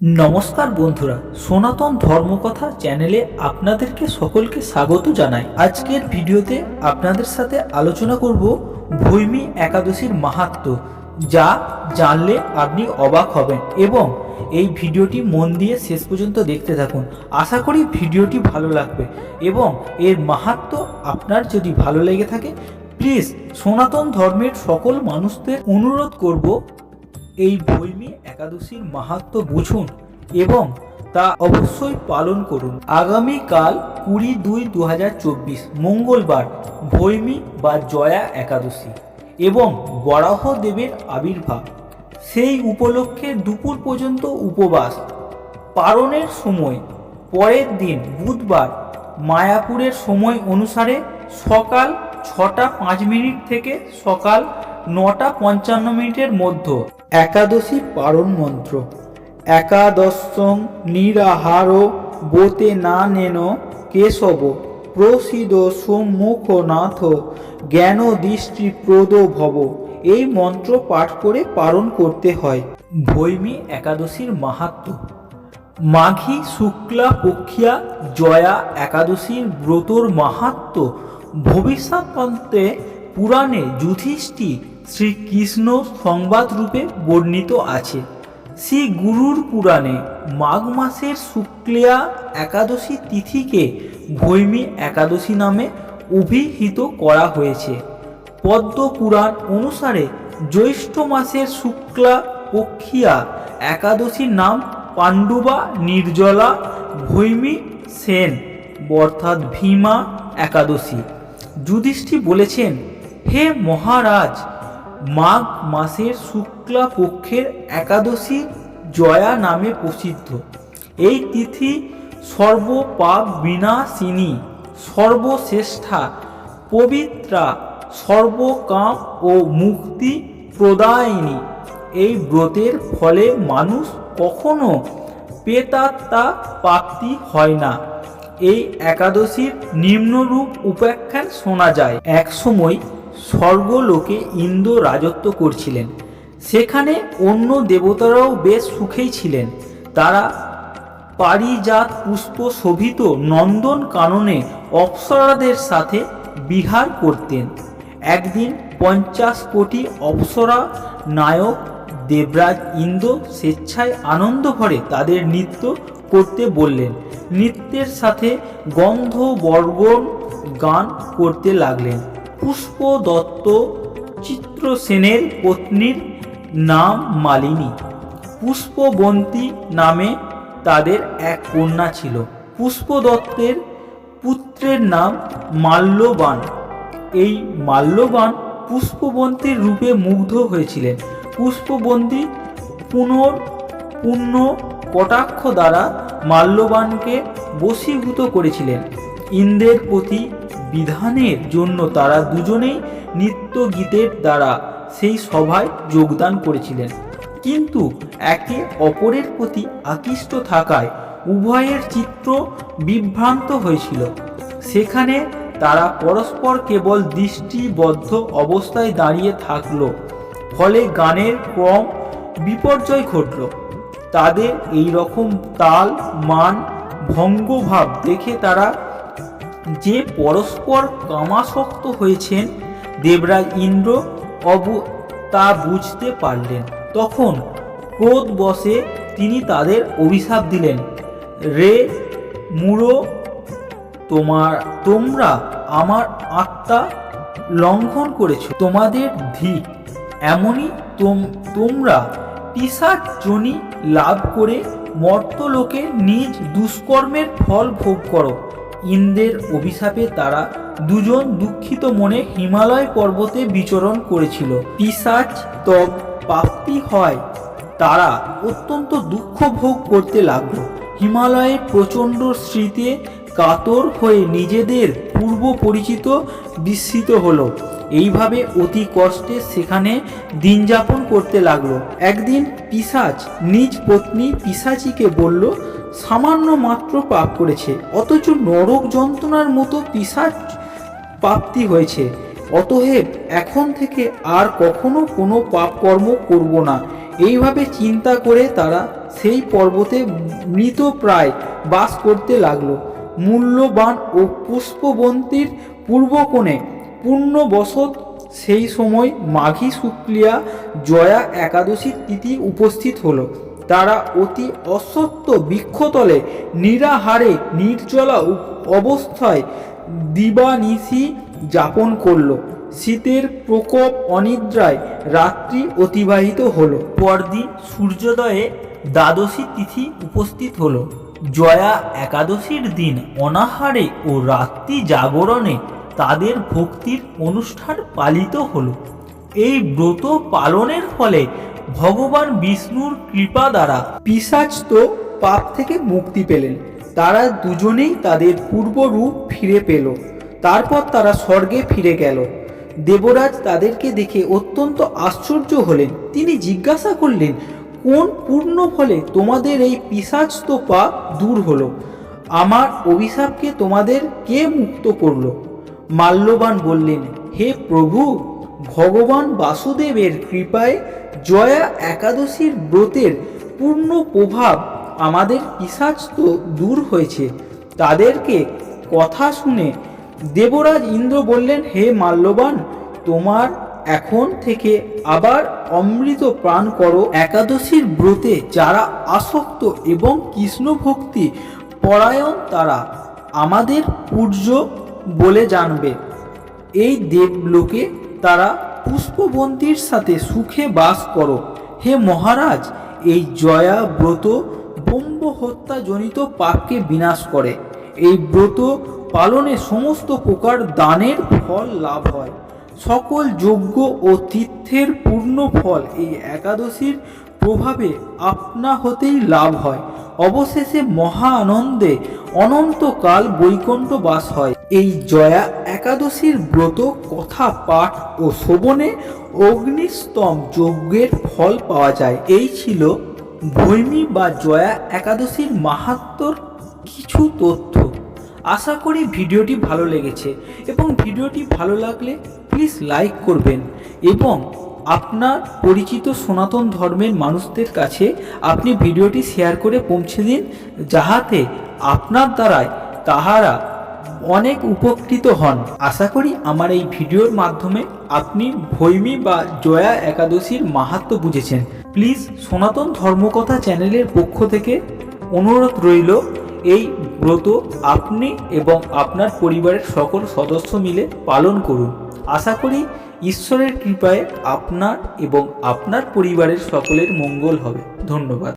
নমস্কার বন্ধুরা, সনাতন ধর্মকথা চ্যানেলে আপনাদেরকে সকলকে স্বাগত জানাই। আজকের ভিডিওতে আপনাদের সাথে আলোচনা করব ভৈমী একাদশীর মাহাত্ম, যা জানলে আপনি অবাক হবেন এবং এই ভিডিওটি মন দিয়ে শেষ পর্যন্ত দেখতে থাকুন। আশা করি ভিডিওটি ভালো লাগবে এবং এর মাহাত্ম আপনার যদি ভালো লেগে থাকে প্লিজ সনাতন ধর্মের সকল মানুষদের অনুরোধ করব এই ভৈমী একাদশীর মাহাত্ম বুঝুন এবং তা অবশ্যই পালন করুন। আগামীকাল কুড়ি দুই দু মঙ্গলবার ভৈমী বা জয়া একাদশী এবং বরাহ দেবের আবির্ভাব। সেই উপলক্ষে দুপুর পর্যন্ত উপবাস। পারণের সময়, পরের দিন বুধবার, মায়াপুরের সময় অনুসারে সকাল ছটা পাঁচ মিনিট থেকে সকাল নটা পঞ্চান্ন মিনিটের মধ্যে। একাদশী পারণ মন্ত্র। একাদশং নিরাহার বোতে না নেন কেশব। প্রসিদ সম্মুখ নাথ জ্ঞান দৃষ্টি প্রদ ভব। এই মন্ত্র পাঠ করে পালন করতে হয়। ভৈমী একাদশীর মাহাত্ম্য মাঘী শুক্লা পক্ষিয়া জয়া একাদশীর ব্রতর মাহাত্ম। ভবিষ্যৎপন্তে পুরাণে যুধিষ্ঠি শ্রীকৃষ্ণ সংবাদ রূপে বর্ণিত আছে। শ্রী গুরুর পুরাণে মাঘ মাসের শুক্লিয়া একাদশী তিথিকে ভৈমী একাদশী নামে অভিহিত করা হয়েছে। পদ্ম পুরাণ অনুসারে জ্যৈষ্ঠ মাসের শুক্লা পক্ষিয়া একাদশীর নাম পাণ্ডুবা নির্জলা ভৈমী সেন, অর্থাৎ ভীমা একাদশী। যুধিষ্ঠি বলেছেন, হে মহারাজ মাঘ মাসের শুক্লা পক্ষের একাদশী জয়া নামে প্রসিদ্ধ। এই তিথি সর্বপাপ বিনাশিনী, সর্বশ্রেষ্ঠা, পবিত্রা, সর্বকাম ও মুক্তি প্রদায়িনী। এই ব্রতের ফলে মানুষ কখনো পেতাত্মা প্রাপ্তি হয় না। এই একাদশীর নিম্নরূপ উপাখ্যান শোনা যায়। এক সময় স্বর্গলোকে ইন্দ্র রাজত্ব করছিলেন। সেখানে অন্য দেবতারাও বেশ সুখেই ছিলেন। তারা পারিজাত পুষ্প শোভিত নন্দন কাননে অপ্সরাদের সাথে বিহার করতেন। একদিন পঞ্চাশ কোটি অপ্সরা নায়ক দেবরাজ ইন্দ্র স্বেচ্ছায় আনন্দ ভরে তাদের নৃত্য করতে বললেন। নৃত্যের সাথে গন্ধ বর্গন গান করতে লাগলেন। পুষ্প দত্ত চিত্রসেনের পত্নীর নাম মালিনী। পুষ্পবন্তী নামে তাদের এক কন্যা ছিল। পুষ্পদত্তের পুত্রের নাম মাল্যবান। এই মাল্যবান পুষ্পবন্তীর রূপে মুগ্ধ হয়েছিলেন। পুষ্পবন্তী পুনর পূর্ণ কটাক্ষ দ্বারা মাল্যবানকে বশীভূত করেছিলেন। ইন্দ্রের প্রতি বিধানের জন্য তারা দুজনেই নৃত্য গীতের দ্বারা সেই সভায় যোগদান করেছিলেন। কিন্তু একে অপরের প্রতি আকৃষ্ট থাকায় উভয়ের চিত্র বিভ্রান্ত হয়েছিল। সেখানে তারা পরস্পর কেবল দৃষ্টিবদ্ধ অবস্থায় দাঁড়িয়ে থাকল, ফলে গানের ক্রম বিপর্যয় ঘটল। তাদের এই রকম তাল, মান, ভঙ্গভাব দেখে তারা যে পরস্পর কামাসক্ত হয়েছেন, দেবরাজ ইন্দ্র অবু তা বুঝতে পারলেন। তখন ক্রোধ বসে তিনি তাদের অভিশাপ দিলেন। রে মুড়ো, তোমার, তোমরা আমার আত্মা লঙ্ঘন করেছ। তোমাদের ধিক এমনই তোম- তোমরা পিসাচ জনি লাভ করে মর্তলোকে নিজ দুষ্কর্মের ফল ভোগ করো। ইন্দ্রের অভিশাপে তারা দুজন দুঃখিত মনে হিমালয় পর্বতে বিচরণ করেছিল। পিসাচ তব প্রাপ্তি হয়। তারা অত্যন্ত দুঃখ ভোগ করতে লাগল। হিমালয়ে প্রচণ্ড স্মৃতিতে কাতর হয়ে নিজেদের পূর্ব পরিচিত বিস্মিত হলো। এইভাবে অতি কষ্টে সেখানে দিন যাপন করতে লাগল। একদিন পিসাচ নিজ পত্নী পিসাচিকে বলল সামান্য মাত্র পাপ করেছে, অথচ নরক যন্ত্রণার মতো পিসাচ প্রাপ্তি হয়েছে। অতএব এখন থেকে আর কখনো কোনো পাপ কর্ম করব না। এইভাবে চিন্তা করে তারা সেই পর্বতে মৃত প্রায় বাস করতে লাগল। মূল্যবান ও পুষ্পবন্তীর পূর্বকোণে পূর্ণবসত সেই সময় মাঘী শুক্লিয়া জয়া একাদশী তিথি উপস্থিত হলো। তারা অতি অসত্য বৃক্ষতলে নিরাহারে নির্জলা অবস্থায় দিবানিশি যাপন করল। শীতের প্রকোপ অনিদ্রায় রাত্রি অতিবাহিত হলো। পরদিন সূর্যোদয়ে দ্বাদশী তিথি উপস্থিত হলো। জয়া একাদশীর দিন অনাহারে ও রাত্রি জাগরণে তাদের ভক্তির অনুষ্ঠান পালিত হলো। এই ব্রত পালনের ফলে ভগবান বিষ্ণুর কৃপা দ্বারা পিসাচ তো পাপ থেকে মুক্তি পেলেন। তারা দুজনেই তাদের পূর্বরূপ ফিরে পেল। তারপর তারা স্বর্গে ফিরে গেল। দেবরাজ তাদেরকে দেখে অত্যন্ত আশ্চর্য হলেন। তিনি জিজ্ঞাসা করলেন, কোন পূর্ণ ফলে তোমাদের এই পিসাচ তো পাপ দূর হলো? আমার অভিশাপকে তোমাদের কে মুক্ত করল? মাল্যবান বললেন, হে প্রভু ভগবান বাসুদেবের কৃপায় জয়া একাদশীর ব্রতের পূর্ণ প্রভাব আমাদের পিসাচ তো দূর হয়েছে। তাদেরকে কথা শুনে দেবরাজ ইন্দ্র বললেন, হে মাল্যবান, তোমার এখন থেকে আবার অমৃত প্রাণ করো। একাদশীর ব্রতে যারা আসক্ত এবং কৃষ্ণ ভক্তি পরায়ণ, তারা আমাদের পূজ্য বলে জানবে। এই দেবলোকে তারা পুষ্পবন্তীর সাথে সুখে বাস করো। হে মহারাজ, এই জয়া ব্রত ব্রহ্ম হত্যা জনিত পাপকে বিনাশ করে। এই ব্রত পালনে সমস্ত প্রকার দানের ফল লাভ হয়। সকল যজ্ঞ ও তীর্থের পূর্ণ ফল এই একাদশীর প্রভাবে আপনা হতেই লাভ হয়। অবশেষে মহা আনন্দে অনন্তকাল বৈকুণ্ঠ বাস হয়। এই জয়া একাদশীর ব্রত, কথা পাঠ ও শোভনে অগ্নিস্তম যজ্ঞের ফল পাওয়া যায়। এই ছিল ভৈমী বা জয়া একাদশীর মাহাত্মর কিছু তথ্য। আশা করি ভিডিওটি ভালো লেগেছে এবং ভিডিওটি ভালো লাগলে প্লিজ লাইক করবেন এবং আপনার পরিচিত সনাতন ধর্মের মানুষদের কাছে আপনি ভিডিওটি শেয়ার করে পৌঁছে দিন, যাহাতে আপনার দ্বারায় তাহারা অনেক উপকৃত হন। আশা করি আমার এই ভিডিওর মাধ্যমে আপনি ভৈমী বা জয়া একাদশীর মাহাত্ম বুঝেছেন। প্লিজ সনাতন ধর্মকথা চ্যানেলের পক্ষ থেকে অনুরোধ রইল, এই ব্রত আপনি এবং আপনার পরিবারের সকল সদস্য মিলে পালন করুন। আশা করি ঈশ্বরের কৃপায় আপনার এবং আপনার পরিবারের সকলের মঙ্গল হবে। ধন্যবাদ।